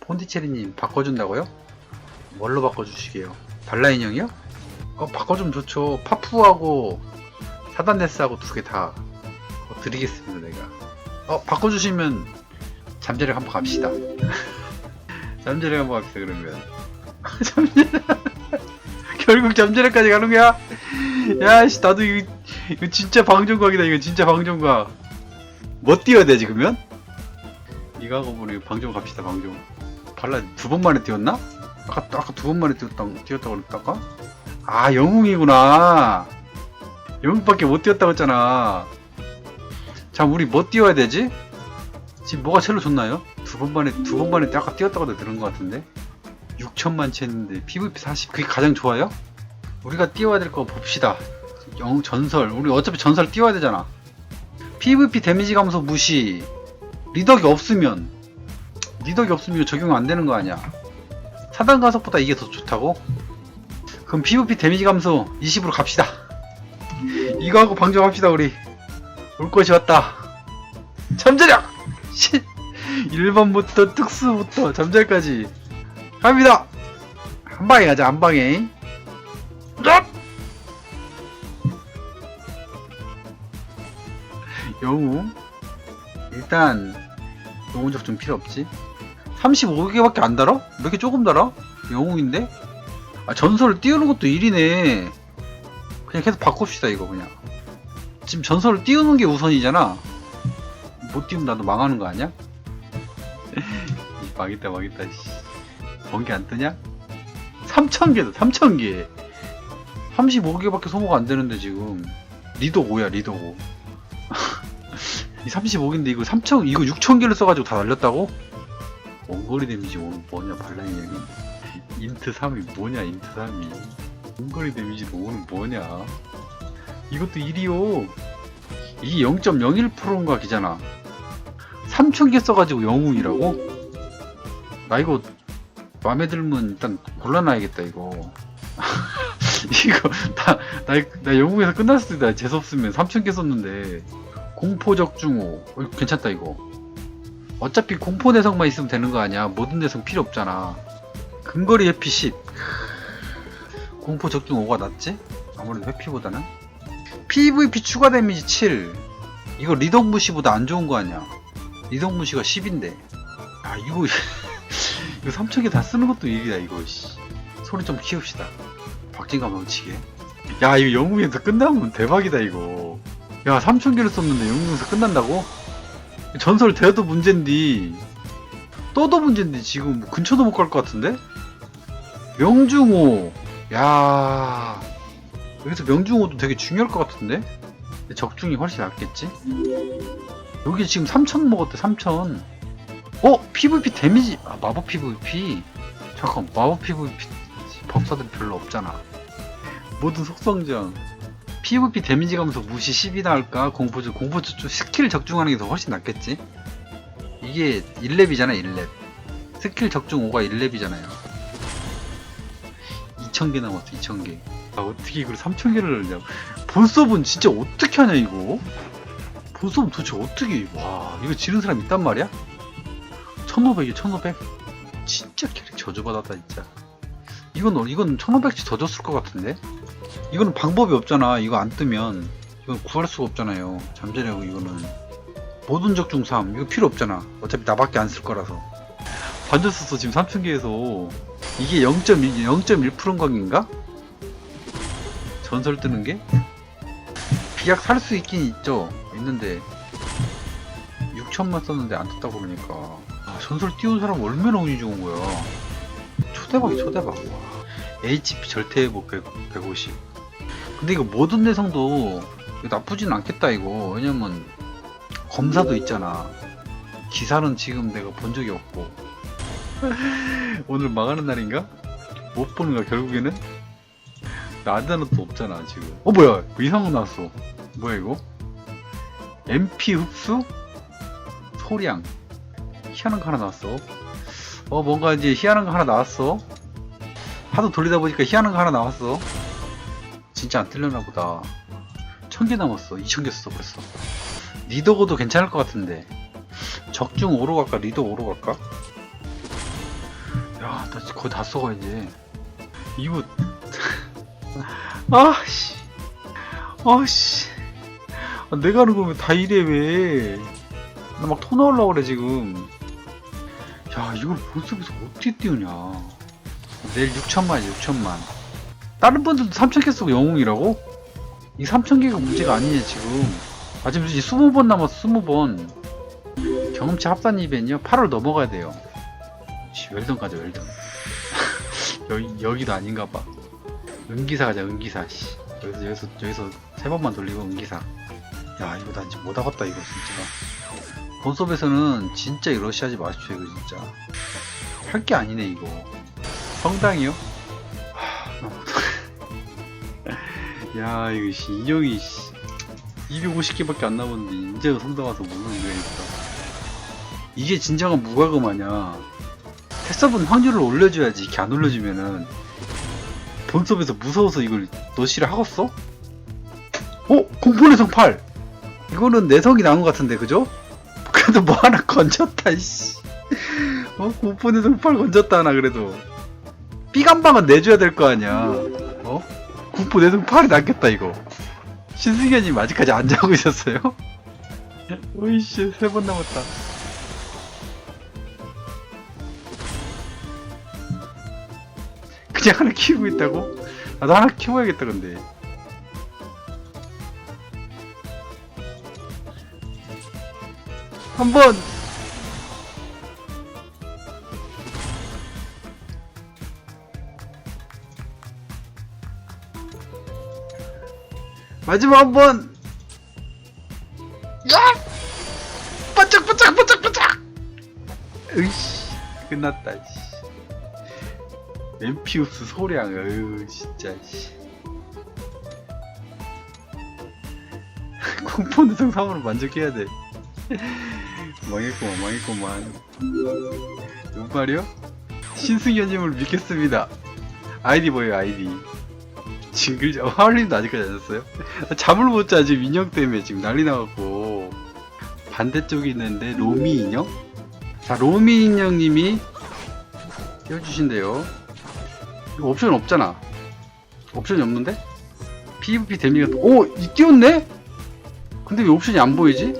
폰디체리님 바꿔준다고요? 뭘로 바꿔주시게요? 발라 인 형이요? 어 바꿔주면 좋죠 파푸하고 사단네스하고 두 개 다 드리겠습니다 내가 어 바꿔주시면 잠재력 한번 갑시다 잠재력 한번 갑시다 그러면 잠재력 결국 잠재력까지 가는 거야? 야 씨 나도 이거, 이거 진짜 방종각이다 이거 진짜 방종각 뭐 뛰어야 되지 그러면? 이거 하고 보니 방종 갑시다 방종 발라 두번 만에 뛰었나? 아까 아까 두 번 만에 뛰었다 뛰었다고 그랬다가? 아 영웅이구나 영웅밖에 못 뛰었다고 했잖아 자 우리 뭐 뛰어야 되지? 지금 뭐가 제일 좋나요? 두 번 만에 두 번 만에 아까 뛰었다고 들은 것 같은데 6천만 채 했는데 PVP 40 그게 가장 좋아요? 우리가 띄워야 될 거 봅시다 영 전설 우리 어차피 전설 띄워야 되잖아 PVP 데미지 감소 무시 리덕이 없으면 리덕이 없으면 적용 안 되는 거 아니야? 사단 가속보다 이게 더 좋다고? 그럼 PVP 데미지 감소 20으로 갑시다. 이거 하고 방정합시다 우리. 올 것이 왔다. 잠재력! 1번부터 특수부터 잠재까지. 갑니다. 한 방에 가자 한 방에. 쫙! 영웅? 일단 영웅적 좀 필요 없지 35개밖에 안 달아? 왜 이렇게 조금 달아? 영웅인데? 아 전설을 띄우는 것도 일이네 그냥 계속 바꿉시다 이거 그냥 지금 전설을 띄우는 게 우선이잖아 못 띄우면 나도 망하는 거 아니야? 이 망했다 망했다 씨. 번개 안 뜨냐? 3,000개다 3,000개 35개밖에 소모가 안 되는데 지금 리도 5야 리도 5이 35개인데 이거 3,000 이거 6,000개를 써가지고 다 날렸다고? 원거리 데미지 뭐- 뭐냐 발라인형이 인트 3이 뭐냐 인트 3이 원거리 데미지 5는 뭐냐? 이것도 1이요. 이게 0.01%인가 기잖아 3,000개 써가지고 영웅이라고? 나 이거 마음에 들면 일단 골라놔야겠다 이거. 이거 나, 나, 나 영웅에서 끝났을 때나 재수없으면 3,000개 썼는데 공포 적 중호. 어, 괜찮다 이거 어차피 공포 내성만 있으면 되는 거 아니야. 모든 내성 필요 없잖아. 근거리 회피 10 공포 적중 5가 낫지? 아무래도 회피보다는? PVP 추가 데미지 7 이거 리덕 무시보다 안 좋은 거 아니야. 리덕 무시가 10인데. 아 이거 이거 3천 개다 쓰는 것도 일이다 이거 씨. 소리 좀 키웁시다. 박진감 넘치게. 야 이거 영웅에서 끝나면 대박이다 이거. 야 3천 개를 썼는데 영웅에서 끝난다고? 전설 돼도 문제인데 또도 문제인데 지금 뭐 근처도 못 갈 것 같은데? 명중호 야 여기서 명중호도 되게 중요할 것 같은데? 적중이 훨씬 낫겠지? 여기 지금 3천 먹었대 3천 어? PVP 데미지 아 마법 PVP 잠깐 마법 PVP 법사들 별로 없잖아 모든 속성장 PVP 데미지 가면서 무시 10이나 할까? 공포주 공포주 쪽 스킬 적중하는 게 더 훨씬 낫겠지? 이게 1렙이잖아 1렙. 스킬 적중 5가 1렙이잖아요. 2000개 남았어 2000개. 아 어떻게 이걸 3000개를 넣냐 본섭은 진짜 어떻게 하냐 이거? 본섭은 도대체 어떻게 와 이거 지는 사람 있단 말이야? 1500이야 1500 진짜 캐릭 저주받았다 진짜. 이건 어- 이건 1500씩 더 줬을 것 같은데 이거는 방법이 없잖아. 이거 안 뜨면 이건 구할 수가 없잖아요. 잠재력 이거는. 모든 적중 3 이거 필요 없잖아. 어차피 나밖에 안 쓸 거라서. 반전 썼어 지금 3000개에서. 이게 0.1, 0.1%인 관계인가? 전설 뜨는 게? 비약 살 수 있긴 있죠. 있는데. 6천만 썼는데 안 떴다고 그러니까. 아, 전설 띄운 사람 얼마나 운이 좋은 거야. 초대박이 초대박. 와. HP 절대 회복 100, 150 근데 이거 모든 내성도 나쁘진 않겠다 이거. 왜냐면 검사도 있잖아. 기사는 지금 내가 본 적이 없고. 오늘 망하는 날인가? 못 보는 거야 결국에는? 나한테는 또 없잖아 지금. 어 뭐야? 뭐 이상한 거 나왔어. 뭐야 이거? MP 흡수? 소량. 희한한 거 하나 나왔어. 어 뭔가 이제 희한한 거 하나 나왔어. 하도 돌리다 보니까 희한한 거 하나 나왔어 진짜 안 틀렸나 보다 천 개 남았어 2천 개 썼어 벌써 리더고도 괜찮을 것 같은데 적중 5로 갈까 리더 5로 갈까 나 진짜 거의 다 써가 이제. 이거 아 씨, 아 씨. 아, 내가 하는 거면 다 이래 왜? 나 막 토 나오려고 그래 지금. 야 이걸 본섭에서 어떻게 띄우냐? 내일 6천만이야 6천만. 다른 분들도 3천 개 쓰고 영웅이라고? 이 3천 개가 문제가 아니냐 지금. 아 지금 이제 20번 남았어 20번. 경험치 합산 이벤트요 8월 넘어가야 돼요. 씨, 웰던 가자 웰던. 여기 여기도 아닌가 봐. 은기사 가자 은기사. 씨. 여기서 여기서 여기서 세 번만 돌리고 은기사. 야 이거 나 진짜 못 하겠다 이거 진짜. 본섭에서는 진짜 이 러시하지 마십시오 이거 진짜. 할 게 아니네 이거. 성당이요? 야 이거 씨 인형이 씨 250개밖에 안 남았는데 이제 성당 와서 무슨 거니까. 이게 진정한 무과금 아냐. 테스터분 확률을 올려줘야지 이렇게 안 올려주면은 본섭에서 무서워서 이걸 너시를 하겠어? 어? 공포내성 8! 이거는 내성이 나온 것 같은데 그죠? 그래도 뭐 하나 건졌다 씨 어? 공포내성 8 건졌다 하나 그래도 삐간방은 내줘야 될 거 아니야 어? 공포내성 8이 낫겠다 이거 신승현님 아직까지 안 자고 있었어요? 오이씨 세 번 남았다 그냥 하나 키우고 있다고? 나도 하나 키워야겠다 근데 한번 마지막 한 번. 야! 바짝 바짝 바짝 바짝! 으이씨 끝났다 씨. 멤피우스 소량 어휴 진짜 씨. 공포는 상으로 만족해야 돼. 망했구만 망했구만. 누구 말이요? 신승현님을 믿겠습니다. 아이디 뭐예요 아이디 징글 어, 하울님도 아직까지 안 잤어요? 잠을 못 자 지금 인형 때문에 지금 난리 나갖고 반대쪽에 있는데 로미 인형? 자 로미 인형님이 띄워주신대요 이거 옵션 없잖아. 옵션이 없는데? PVP 데미가 오! 이 띄웠네? 근데 왜 옵션이 안 보이지?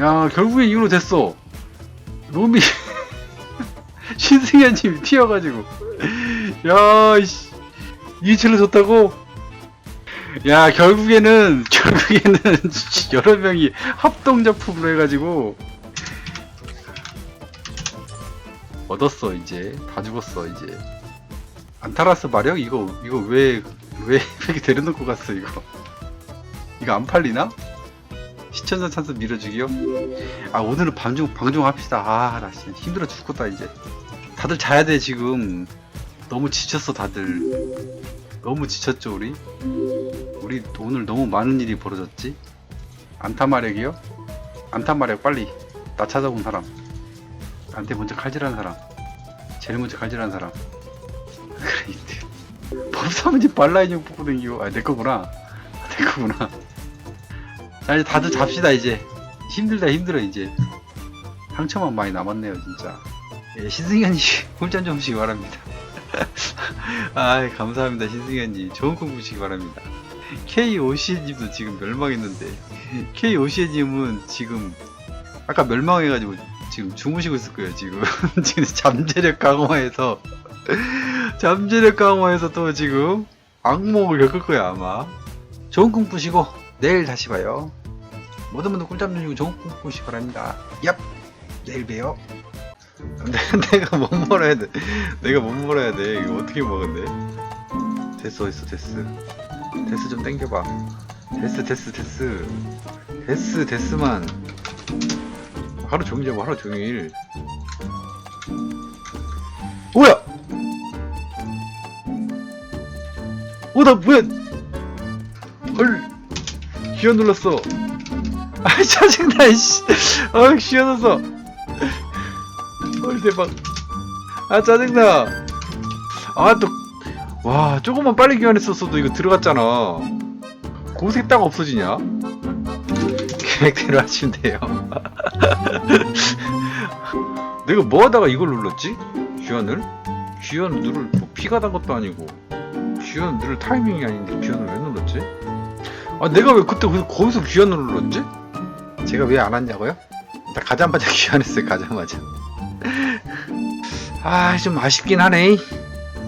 야 결국엔 이걸로 됐어. 로미 신승현님이 튀어가지고 야 씨. 이체를 줬다고? 야 결국에는 결국에는 여러 명이 합동 작품으로 해가지고 얻었어 이제. 다 죽었어 이제. 안타라스 마력? 이거 이거 왜왜 이렇게 데려놓고 갔어 이거? 이거 안 팔리나? 시청자 찬스 밀어주기요? 아 오늘은 방종 방종 합시다. 아나 진짜 힘들어 죽겠다 이제. 다들 자야 돼 지금 너무 지쳤어 다들. 너무 지쳤죠 우리? 우리 오늘 너무 많은 일이 벌어졌지? 안타 마력이요? 안타 마력 빨리. 나 찾아온 사람. 나한테 먼저 칼질하는 사람. 제일 먼저 칼질하는 사람. 그래 법사문지 발라 인형 뽑고 댕기고 아내 거구나. 아, 내 거구나. 자 이제 다들 잡시다 이제. 힘들다 힘들어 이제. 상처만 많이 남았네요 진짜. 예, 꿀잠 좀 주시기 바랍니다 아 감사합니다 신승현님. 좋은 꿈 꾸시기 바랍니다. KOC님도 지금 멸망했는데 KOC님은 지금 아까 멸망해가지고 지금 주무시고 있을 거예요 지금. 지금 잠재력 강화해서. 잠재력 강화해서 또 지금 악몽을 겪을 거야 아마. 좋은 꿈 꾸시고 내일 다시 봐요. 모든 분들 꿀잠 주시고 좋은 꿈 꾸시기 바랍니다. 얍! 내일 봬요 내- 내가 못 먹어야 돼? 내가 못 먹어야 돼? 이거 어떻게 먹은데? 됐어 어딨어. 데스 데스 좀 땡겨봐. 데스 데스 데스 데스 데스만. 하루 종일 하루 종일. 뭐야? 어나 뭐야? 헐 기어 눌렀어. 아 짜증나 이씨. 아 기어 눌렀어 헐 대박 아 짜증나 아또와 조금만 빨리 기원했었어도 이거 들어갔잖아 고색 딱 없어지냐 계획대로 하시면 돼요 내가 뭐 하다가 이걸 눌렀지? 귀환을? 귀환 누를 뭐 피가 단 것도 아니고 귀환 누를 타이밍이 아닌데 귀환을 왜 눌렀지? 아 내가 왜 그때 그- 거기서 귀환을 눌렀지? 제가 왜 안 왔냐고요? 나 가자마자 귀환했어요 가자마자 아 좀 아쉽긴 하네